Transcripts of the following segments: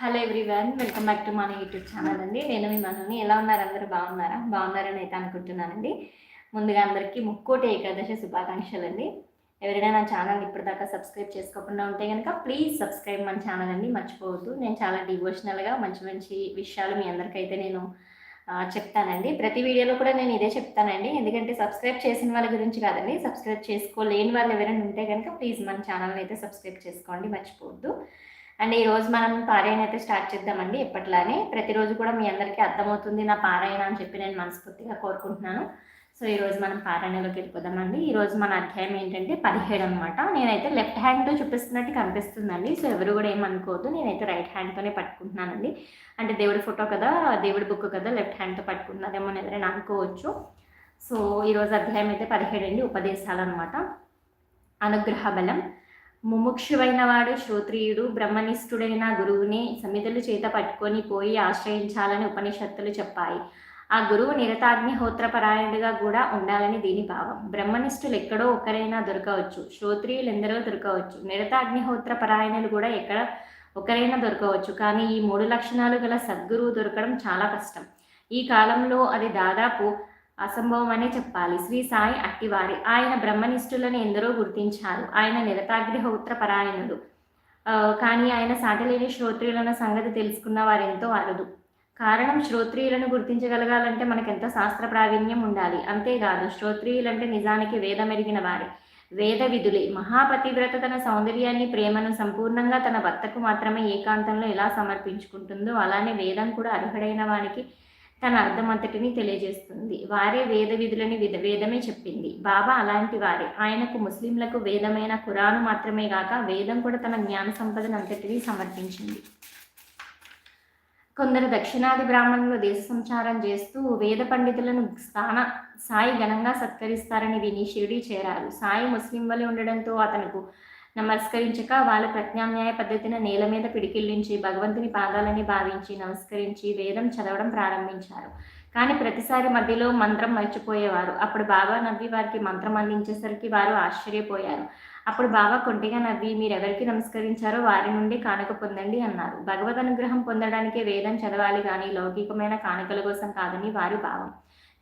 Hello everyone welcome back to మన YouTube channel అండి. నేను మీ మనోని ఎలా ఉన్నారు? అందరూ బాగున్నారా? బాగున్నారని అయితే అనుకుంటున్నానండి. ముందుగా అందరికీ ముక్కోటి ఏకాదశి శుభాకాంక్షలు అండి. ఎవరైనా నా ఛానల్ ఇప్పటిదాకా సబ్స్క్రైబ్ చేసుకోకుండా ఉంటే కనుక ప్లీజ్ సబ్స్క్రైబ్ మన ఛానల్ అండి. మర్చిపోవద్దు. నేను చాలా డివోషనల్గా మంచి మంచి విషయాలు మీ అందరికైతే నేను చెప్తానండి. ప్రతి వీడియోలో కూడా నేను ఇదే చెప్తానండి. ఎందుకంటే సబ్స్క్రైబ్ చేసిన వాళ్ళ గురించి కాదండి. సబ్స్క్రైబ్ చేసుకోలేని వాళ్ళు ఎవరైనా ఉంటే కనుక ప్లీజ్ మన ఛానల్ని అయితే సబ్స్క్రైబ్ చేసుకోండి. మర్చిపోవద్దు. అండ్ ఈ రోజు మనం పారాయణ అయితే స్టార్ట్ చేద్దామండి ఎప్పట్లానే. ప్రతిరోజు కూడా మీ అందరికీ అర్థమవుతుంది నా పారాయణ అని చెప్పి నేను మనస్ఫూర్తిగా కోరుకుంటున్నాను. సో ఈ రోజు మనం పారాయణలోకి వెళ్ళిపోదామండి. ఈ రోజు మన అధ్యాయం ఏంటంటే పదిహేడు అనమాట నేనైతే లెఫ్ట్ హ్యాండ్తో చూపిస్తున్నట్టు కనిపిస్తుందండి. సో ఎవరు కూడా ఏమనుకోవద్దు. నేనైతే రైట్ హ్యాండ్తోనే పట్టుకుంటున్నానండి. అంటే దేవుడి ఫోటో కదా దేవుడి బుక్ కదా లెఫ్ట్ హ్యాండ్తో పట్టుకుంటున్నారేమో అని ఎవరైనా అనుకోవచ్చు. సో ఈరోజు అధ్యాయం అయితే పదిహేడు అండి. ఉపదేశాలు అనమాట అనుగ్రహ బలం ముముక్షువైన వాడు శ్రోత్రియుడు బ్రహ్మనిష్ఠుడైన గురువుని సమిధులు చేత పట్టుకొని పోయి ఆశ్రయించాలని ఉపనిషత్తులు చెప్పాయి. ఆ గురువు నిరతాగ్నిహోత్రపరాయణుడిగా కూడా ఉండాలని దీని భావం. బ్రహ్మనిష్ఠులు ఎక్కడో ఒకరైనా దొరకవచ్చు. శ్రోత్రియులు ఎందరో దొరకవచ్చు. నిరతాగ్నిహోత్ర పరాయణులు కూడా ఎక్కడ ఒకరైనా దొరకవచ్చు. కానీ ఈ మూడు లక్షణాలు గల సద్గురువు దొరకడం చాలా కష్టం. ఈ కాలంలో అది దాదాపు అసంభవం అనే చెప్పాలి. శ్రీ సాయి అట్టివారి. ఆయన బ్రహ్మనిష్ఠులను ఎందరో గుర్తించారు. ఆయన నిరతాగ్నిహోత్ర పరాయణుడు కానీ ఆయన సాటలేని శ్రోత్రియులను సంగతి తెలుసుకున్న వారెంతో అరుదు. కారణం శ్రోత్రియులను గుర్తించగలగాలంటే మనకెంతో శాస్త్ర ప్రావీణ్యం ఉండాలి? అంతేకాదు శ్రోత్రియులంటే నిజానికి వేదమెరిగిన వారే. వేద విధులే మహాపతివ్రత తన సౌందర్యాన్ని ప్రేమను సంపూర్ణంగా తన భర్తకు మాత్రమే ఏకాంతంలో ఎలా సమర్పించుకుంటుందో అలానే వేదం కూడా అర్హుడైన వానికి తన అర్థమంతటిని తెలియజేస్తుంది. వారే వేద విధులని విధ వేదమే చెప్పింది. బాబా అలాంటి వారే. ఆయనకు ముస్లింలకు వేదమైన ఖురాను మాత్రమే కాక వేదం కూడా తన జ్ఞాన సంపదను అంతటినీ సమర్పించింది. కొందరు దక్షిణాది బ్రాహ్మణులు దేశ సంచారం చేస్తూ వేద పండితులను స్థాన సాయి ఘనంగా సత్కరిస్తారని విని షిరిడి చేరారు. సాయి ముస్లిం వలె ఉండడంతో అతనుకు నమస్కరించక వాళ్ళ ప్రత్యామ్నాయ పద్ధతిని నేల మీద పిడికిల్లించి భగవంతుని పాదాలని భావించి నమస్కరించి వేదం చదవడం ప్రారంభించారు. కానీ ప్రతిసారి మధ్యలో మంత్రం మర్చిపోయేవారు. అప్పుడు బాబా నవ్వి వారికి మంత్రం అందించేసరికి వారు ఆశ్చర్యపోయారు. అప్పుడు బాబా కొంటిగా నవ్వి మీరెవరికి నమస్కరించారో వారి నుండి కానుక పొందండి అన్నారు. భగవద్ అనుగ్రహం పొందడానికే వేదం చదవాలి కానీ లౌకికమైన కానుకల కోసం కాదని వారి భావం.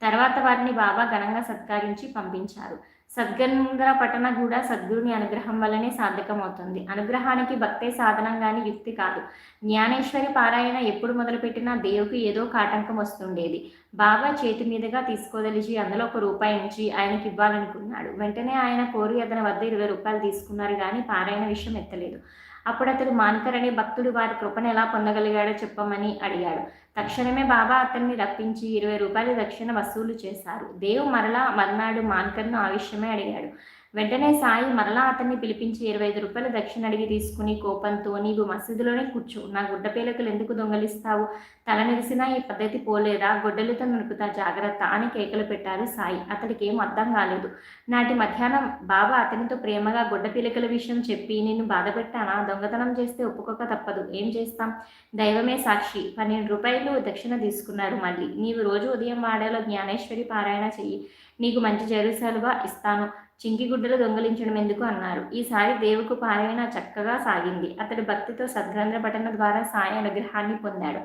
తర్వాత వారిని బాబా ఘనంగా సత్కరించి పంపించారు. సద్గంగా పఠన కూడా సద్గురుని అనుగ్రహం వల్లనే సార్థకమవుతుంది. అనుగ్రహానికి భక్తే సాధనం కానీ యుక్తి కాదు. జ్ఞానేశ్వరి పారాయణ ఎప్పుడు మొదలుపెట్టినా దేవుకి ఏదో కాటంకం వస్తుండేది. బాబా చేతి మీదుగా తీసుకోదలిచి అందులో ఒక రూపాయి ఉంచి ఆయనకి ఇవ్వాలనుకున్నాడు. వెంటనే ఆయన కోరి అతని వద్ద ఇరవై రూపాయలు తీసుకున్నారు కానీ పారాయణ విషయం ఎత్తలేదు. అప్పుడు అతడు మాన్కర్ అనే భక్తుడు వారి కృపను ఎలా పొందగలిగాడో చెప్పమని అడిగాడు. తక్షణమే బాబా అతన్ని రప్పించి ఇరవై రూపాయలు దక్షిణ వసూలు చేశారు. దేవు మరలా మర్నాడు మాన్కర్ను ఆ విషయమే అడిగాడు. వెంటనే సాయి మరలా అతన్ని పిలిపించి ఇరవై ఐదు రూపాయల దక్షిణ అడిగి తీసుకుని కోపంతో నీవు మసీదులోనే కూర్చో. నా గుడ్డ పేలకలు ఎందుకు దొంగలిస్తావు? తల నిలిసినా ఈ పద్ధతి పోలేదా? గొడ్డలితో నడుపుతా జాగ్రత్త అని కేకలు పెట్టారు సాయి. అతడికి ఏం అర్థం కాలేదు. నాటి మధ్యాహ్నం బాబా అతనితో ప్రేమగా గొడ్డ పిలకల విషయం చెప్పి నేను బాధ పెట్టానా దొంగతనం చేస్తే ఒప్పుకోక తప్పదు. ఏం చేస్తాం? దైవమే సాక్షి. పన్నెండు రూపాయలు దక్షిణ తీసుకున్నారు మళ్ళీ. నీవు రోజు ఉదయం వాడేలో జ్ఞానేశ్వరి పారాయణ చెయ్యి. నీకు మంచి జరుసలుగా ఇస్తాను. చింకిగుడ్డలు దొంగలించడం ఎందుకు అన్నారు. ఈసారి దేవుకు పారాయణ చక్కగా సాగింది. అతడు భక్తితో సద్గ్రంథ పఠన ద్వారా సాయి అనుగ్రహాన్ని పొందాడు.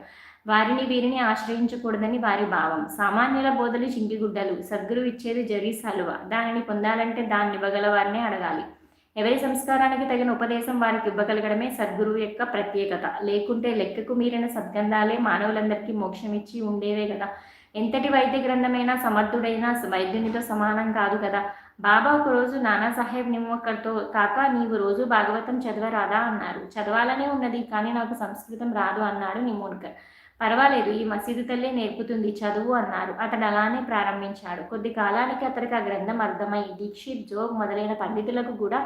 వారిని వీరిని ఆశ్రయించకూడదని వారి భావం. సామాన్యుల బోధలు చింకిగుడ్డలు. సద్గురు ఇచ్చేది జరీ సలువ. దానిని పొందాలంటే దాన్ని ఇవ్వగలవారినే అడగాలి. ఎవరి సంస్కారానికి తగిన ఉపదేశం వారికి ఇవ్వగలగడమే సద్గురువు యొక్క ప్రత్యేకత. లేకుంటే లెక్కకు మీరిన సద్గంధాలే మానవులందరికీ మోక్షం ఇచ్చి ఉండేవే కదా. ఎంతటి వైద్య గ్రంథమైనా సమర్థుడైన వైద్యునితో సమానం కాదు కదా. బాబా ఒక రోజు నానాసాహెబ్ నిమ్మక్కర్తో కాక నీవు రోజు భాగవతం చదవరాదా? అన్నారు. చదవాలనే ఉన్నది కానీ నాకు సంస్కృతం రాదు అన్నాడు నిమ్మోన్కర్ పర్వాలేదు ఈ మసీదు తల్లే నేర్పుతుంది చదువు అన్నారు. అతను అలానే ప్రారంభించాడు. కొద్ది కాలానికి అతడికి ఆ గ్రంథం అర్థమై దీక్షిత్ జోగ్ మొదలైన పండితులకు కూడా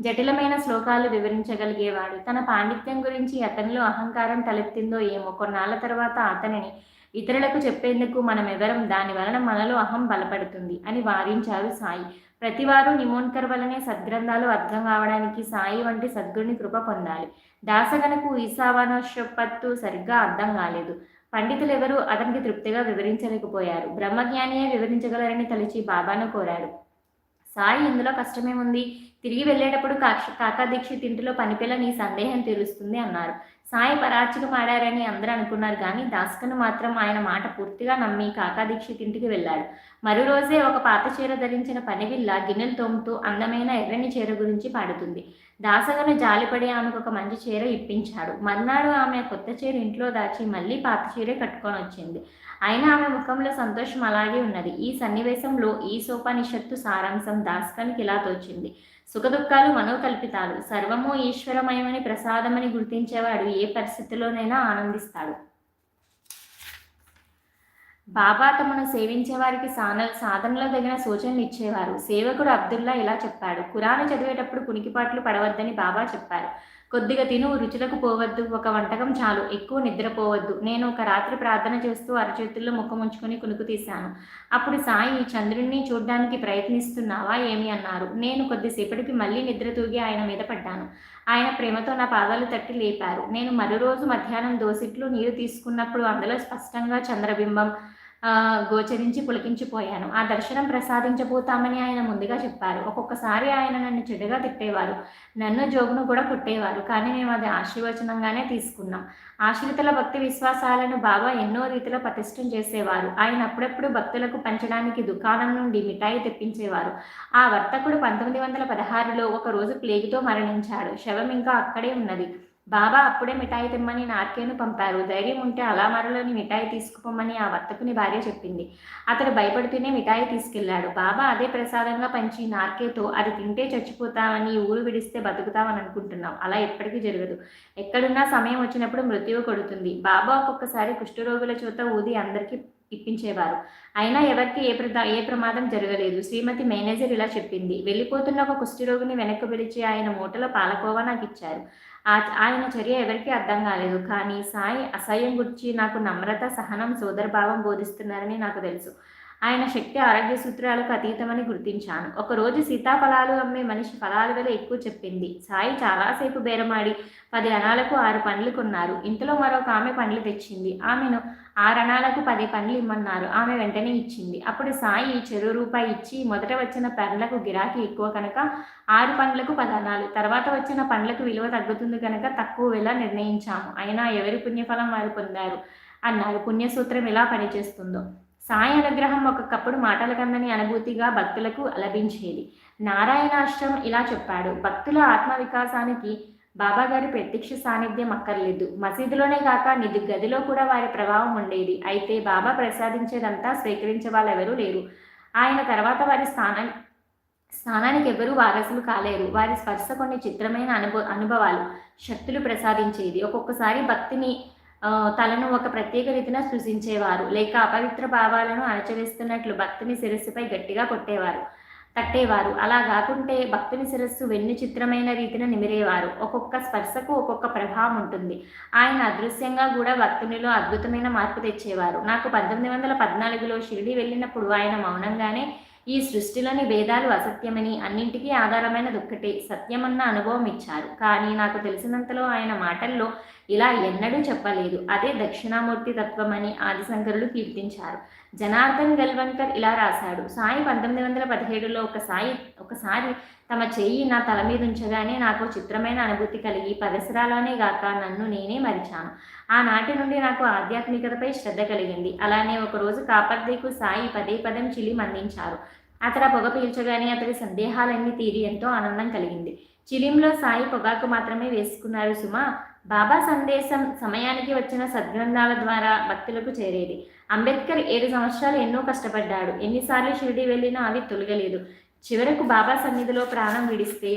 జటిలమైన శ్లోకాలు వివరించగలిగేవాడు. తన పాండిత్యం గురించి అతనిలో అహంకారం తలెత్తిందో ఏమో కొన్నాళ్ళ తర్వాత అతనిని ఇతరులకు చెప్పేందుకు మనం ఎవరం దాని వలన మనలో అహం బలపడుతుంది అని వారించారు సాయి. ప్రతివారు నిమోన్కర్ వలనే సద్గ్రంథాలు అర్థం కావడానికి సాయి వంటి సద్గురుని కృప పొందాలి. దాసగనకు ఈశావానోషపత్తు సరిగ్గా అర్థం కాలేదు. పండితులు ఎవరు అతనికి తృప్తిగా వివరించలేకపోయారు. బ్రహ్మజ్ఞానియే వివరించగలరని తలిచి బాబాను కోరాడు. సాయి ఇందులో కష్టమేముంది? తిరిగి వెళ్ళేటప్పుడు కాక్ష కాకా దీక్షిత్ ఇంటిలో పనిపిల్ల నీ సందేహం తీరుస్తుంది అన్నారు. సాయి పరాచికం ఆడారని అందరూ అనుకున్నారు కానీ దాస్కను మాత్రం ఆయన మాట పూర్తిగా నమ్మి కాకా దీక్షిత్ ఇంటికి వెళ్ళాడు. మరో రోజే ఒక పాత చీర ధరించిన పనివిల్ల గిన్నెలు తోముతూ అందమైన ఎర్రని చీర గురించి పాడుతుంది. దాసగను జాలిపడి ఆమెకు ఒక మంచి చీర ఇప్పించాడు. మర్నాడు ఆమె కొత్త చీర ఇంట్లో దాచి మళ్ళీ పాత చీరే కట్టుకొని వచ్చింది. అయినా ఆమె ముఖంలో సంతోషం అలాగే ఉన్నది. ఈ సన్నివేశంలో ఈ సోపానిషత్తు సారాంశం దాస్కన్కి ఇలా తోచింది. సుఖదుఖాలు మనోకల్పితాలు. సర్వము ఈశ్వరమయమని ప్రసాదమని గుర్తించేవాడు ఏ పరిస్థితిలోనైనా ఆనందిస్తాడు. బాబా తమను సేవించే వారికి సాన సాధనలో తగిన సూచనలు ఇచ్చేవారు. సేవకుడు అబ్దుల్లా ఇలా చెప్పాడు. కురాను చదివేటప్పుడు కునికిపాట్లు పడవద్దని బాబా చెప్పారు. కొద్దిగా తిను రుచులకు పోవద్దు ఒక వంటకం చాలు ఎక్కువ నిద్రపోవద్దు. నేను ఒక రాత్రి ప్రార్థన చేస్తూ అరచేతుల్లో ముఖం ఉంచుకొని కునుకు తీశాను. అప్పుడు సాయి చంద్రుణ్ణి చూడ్డానికి ప్రయత్నిస్తున్నావా ఏమి అన్నారు. నేను కొద్దిసేపటికి మళ్ళీ నిద్ర తూగి ఆయన మీద పడ్డాను. ఆయన ప్రేమతో నా పాదాలు తట్టి లేపారు. నేను మరో రోజు మధ్యాహ్నం దోసిట్లో నీరు తీసుకున్నప్పుడు అందులో స్పష్టంగా చంద్రబింబం గోచరించి పులకించిపోయాను. ఆ దర్శనం ప్రసాదించబోతామని ఆయన ముందుగా చెప్పారు. ఒక్కొక్కసారి ఆయన నన్ను చెడుగా తిట్టేవారు. నన్ను జోగును కూడా కొట్టేవారు. కానీ మేము అది ఆశీర్వచనంగానే తీసుకున్నాం. ఆశ్రితుల భక్తి విశ్వాసాలను బాబా ఎన్నో రీతిలో పటిష్టం చేసేవారు. ఆయన అప్పుడప్పుడు భక్తులకు పంచడానికి దుకాణం నుండి మిఠాయి తెప్పించేవారు. ఆ వర్తకుడు పంతొమ్మిది వందల పదహారులో ఒక రోజు ప్లేగుతో మరణించాడు. శవం ఇంకా అక్కడే ఉన్నది. బాబా అప్పుడే మిఠాయి తెమ్మని నార్కేను పంపారు. ధైర్యం ఉంటే అలా మరలోని మిఠాయి తీసుకుపోమని ఆ వర్తకుని భార్య చెప్పింది. అతడు భయపడుతూనే మిఠాయి తీసుకెళ్ళాడు బాబా అదే ప్రసాదంగా పంచి నార్కేతో అది తింటే చచ్చిపోతామని ఊరు విడిస్తే బతుకుతామని అనుకుంటున్నాం అలా ఎప్పటికీ జరగదు. ఎక్కడున్నా సమయం వచ్చినప్పుడు మృత్యువు కొడుతుంది. బాబా ఒక్కొక్కసారి కుష్ఠరోగుల చేత ఊది అందరికీ ఇప్పించేవారు. అయినా ఎవరికి ఏ ప్రదా ఏ ప్రమాదం జరగలేదు. శ్రీమతి మేనేజర్ ఇలా చెప్పింది. వెళ్ళిపోతున్న ఒక కుష్ఠరోగిని వెనక్కి పిలిచి ఆయన మూటలో పాలకోవా నాకు ఇచ్చారు. ఆయన చర్య ఎవరికీ అర్థం కాలేదు. కానీ సాయి అసహ్యం గురించి నాకు నమ్రత సహనం సోదరభావం బోధిస్తున్నారని నాకు తెలుసు. ఆయన శక్తి ఆరోగ్య సూత్రాలకు అతీతమని గుర్తించాను. ఒకరోజు సీతాఫలాలు అమ్మే మనిషి ఫలాల విల ఎక్కువ చెప్పింది. సాయి చాలాసేపు బేరమాడి పది అనాలకు ఆరు పండ్లు కొన్నారు. ఇంతలో మరొక ఆమె పండ్లు తెచ్చింది. ఆమెను ఆ రణాలకు పది పనులు ఇమ్మన్నారు. ఆమె వెంటనే ఇచ్చింది. అప్పుడు సాయి చెరు రూపాయి ఇచ్చి మొదట వచ్చిన పండ్లకు గిరాకీ ఎక్కువ కనుక ఆరు పండ్లకు పదనాలు తర్వాత వచ్చిన పండ్లకు విలువ తగ్గుతుంది కనుక తక్కువ వెల నిర్ణయించాము. అయినా ఎవరి పుణ్యఫలం వారు పొందారు? అన్నారు. పుణ్యసూత్రం ఎలా పనిచేస్తుందో? సాయి అనుగ్రహం ఒకప్పుడు మాటల కందని అనుభూతిగా భక్తులకు లభించేది నారాయణాష్టం ఇలా చెప్పాడు. భక్తుల ఆత్మ వికాసానికి బాబాగారి ప్రత్యక్ష సాన్నిధ్యం అక్కర్లేదు. మసీదులోనే కాక నిధి గదిలో కూడా వారి ప్రభావం ఉండేది. అయితే బాబా ప్రసాదించేదంతా స్వీకరించే వాళ్ళెవరూ లేరు. ఆయన తర్వాత వారి స్థానం స్థానానికి ఎవరూ వారసులు కాలేరు. వారి స్పర్శ కొన్ని చిత్రమైన అనుభవ అనుభవాలు శక్తులు ప్రసాదించేది ఒక్కొక్కసారి భక్తిని తలను ఒక ప్రత్యేక రీతిన సృజించేవారు. లేక అపవిత్ర భావాలను అణచవేస్తున్నట్లు భక్తిని శిరస్సుపై గట్టిగా కొట్టేవారు. తట్టేవారు. అలా కాకుంటే భక్తుని శిరస్సు వెన్ను చిత్రమైన రీతిన నిమిరేవారు. ఒక్కొక్క స్పర్శకు ఒక్కొక్క ప్రభావం ఉంటుంది. ఆయన అదృశ్యంగా కూడా భక్తునిలో అద్భుతమైన మార్పు తెచ్చేవారు. నాకు పంతొమ్మిది వందల పద్నాలుగులో షిరిడి వెళ్ళినప్పుడు ఆయన మౌనంగానే ఈ సృష్టిలోని భేదాలు అసత్యమని అన్నింటికీ ఆధారమైన దుక్కటే సత్యమన్న అనుభవం ఇచ్చారు. కానీ నాకు తెలిసినంతలో ఆయన మాటల్లో ఇలా ఎన్నడూ చెప్పలేదు. అదే దక్షిణామూర్తి తత్వమని ఆదిశంకరులు కీర్తించారు. జనార్దన్ గల్వన్కర్ ఇలా రాశాడు సాయి పంతొమ్మిది వందల పదిహేడులో ఒక సాయి ఒకసారి తమ చెయ్యి నా తల మీద ఉంచగానే నాకు చిత్రమైన అనుభూతి కలిగి పరిసరాలనే గాక నన్ను నేనే మరిచాను. ఆనాటి నుండి నాకు ఆధ్యాత్మికతపై శ్రద్ధ కలిగింది. అలానే ఒకరోజు కాపర్దేకు సాయి పదే పదం చిలి మందించారు అతను పొగ పీల్చగానే అతడి సందేహాలన్నీ తీరి ఎంతో ఆనందం కలిగింది. చిలింలో సాయి పొగాకు మాత్రమే వేసుకున్నారు సుమా. బాబా సందేశం సమయానికి వచ్చిన సద్గ్రంథాల ద్వారా భక్తులకు చేరేది. అంబేద్కర్ ఏడు సంవత్సరాలు ఎన్నో కష్టపడ్డాడు. ఎన్నిసార్లు షిరిడి వెళ్ళినా అవి తొలగలేదు. చివరకు బాబా సన్నిధిలో ప్రాణం విడిస్తే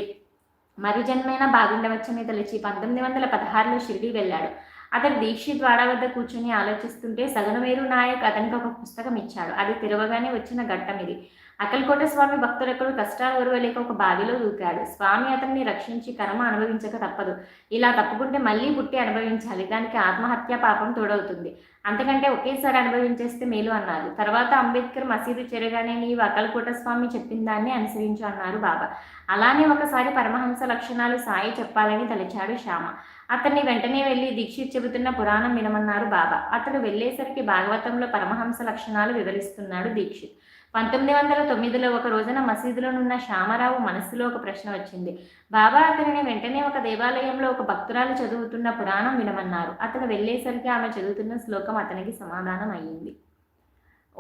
మరు జన్మైనా బాగుండవచ్చని తలచి పంతొమ్మిది వందల పదహారులో షిరిడి వెళ్ళాడు. అతడు దీక్షిత్ వాడ వద్ద కూర్చొని ఆలోచిస్తుంటే సగనమేరు నాయక్ అతనికి ఒక పుస్తకం ఇచ్చాడు అది తెరవగానే వచ్చిన ఘట్టం ఇది. అకల్కోట స్వామి భక్తులకు కష్టాలు ఒరవలేక ఒక బావిలో దూకాడు. స్వామి అతన్ని రక్షించి కర్మ అనుభవించక తప్పదు. ఇలా తప్పుకుంటే మళ్ళీ పుట్టి అనుభవించాలి. దానికి ఆత్మహత్య పాపం తోడవుతుంది. అంతకంటే ఒకేసారి అనుభవించేస్తే మేలు అన్నారు. తర్వాత అంబేద్కర్ మసీదు చేరగానే నీవు అకల్కోట స్వామి చెప్పిన దాన్ని అనుసరించు అన్నారు బాబా. అలానే ఒకసారి పరమహంస లక్షణాలు సాయి చెప్పాలని తలిచాడు శ్యామ. అతన్ని వెంటనే వెళ్ళి దీక్షిత్ చెబుతున్న పురాణం వినమన్నారు బాబా. అతడు వెళ్ళేసరికి భాగవతంలో పరమహంస లక్షణాలు వివరిస్తున్నాడు దీక్షిత్. పంతొమ్మిది వందల తొమ్మిదిలో ఒక రోజున మసీదులోనున్న శ్యామరావు మనస్సులో ఒక ప్రశ్న వచ్చింది. బాబా అతనిని వెంటనే ఒక దేవాలయంలో ఒక భక్తురాలు చదువుతున్న పురాణం వినమన్నారు. అతను వెళ్ళేసరికి ఆమె చదువుతున్న శ్లోకం అతనికి సమాధానం అయ్యింది.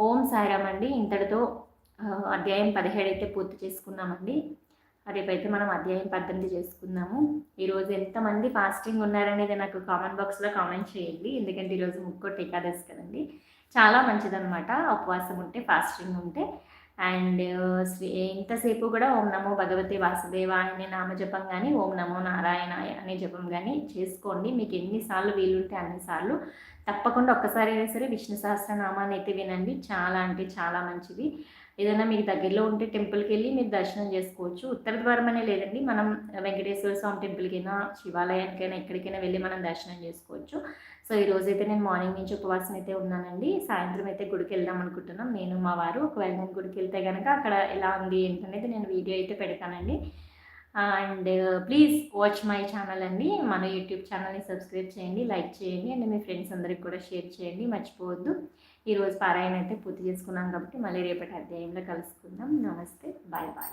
ఓం సాయిరామ్ అండి ఇంతటితో అధ్యాయం పదిహేడు అయితే పూర్తి చేసుకున్నామండి. రేపైతే మనం అధ్యాయం పద్దెనిమిది చేసుకుందాము. ఈరోజు ఎంతమంది ఫాస్టింగ్ ఉన్నారనేది నాకు కామెంట్ బాక్స్లో కామెంట్ చేయండి. ఎందుకంటే ఈరోజు ముక్కోటి ఏకాదశి కదండి. చాలా మంచిదన్నమాట. ఉపవాసం ఉంటే ఫాస్టింగ్ ఉంటే. అండ్ శ్రీ ఇంతసేపు కూడా ఓం నమో భగవతి వాసుదేవ అనే నామజపం కానీ ఓం నమో నారాయణాయ అనే జపం కానీ చేసుకోండి. మీకు ఎన్నిసార్లు వీలుంటే అన్నిసార్లు తప్పకుండా ఒక్కసారి అయినా సరే విష్ణు సహస్రనామాన్ని అయితే వినండి. చాలా అంటే చాలా మంచిది. ఏదైనా మీకు దగ్గరలో ఉంటే టెంపుల్కి వెళ్ళి మీరు దర్శనం చేసుకోవచ్చు. ఉత్తర ద్వారం అనే లేదండి. మనం వెంకటేశ్వర స్వామి టెంపుల్కైనా శివాలయానికైనా ఎక్కడికైనా వెళ్ళి మనం దర్శనం చేసుకోవచ్చు. సో ఈ రోజైతే నేను మార్నింగ్ నుంచి ఉపవాసం అయితే ఉన్నానండి. సాయంత్రం అయితే గుడికి వెళ్దాం అనుకుంటున్నాం. నేను మా వారు ఒకవేళ నేను గుడికి వెళ్తే కనుక అక్కడ ఎలా ఉంది ఏంటనేది నేను వీడియో అయితే పెడతానండి. And please watch my channel అండి. మన యూట్యూబ్ ఛానల్ని సబ్స్క్రైబ్ చేయండి లైక్ చేయండి. అండ్ మీ ఫ్రెండ్స్ అందరికి కూడా షేర్ చేయండి. మర్చిపోవద్దు. ఈరోజు పారాయణ అయితే పూర్తి చేసుకున్నాం కాబట్టి మళ్ళీ రేపటి అధ్యాయంలో కలుసుకుందాం. నమస్తే. Bye bye.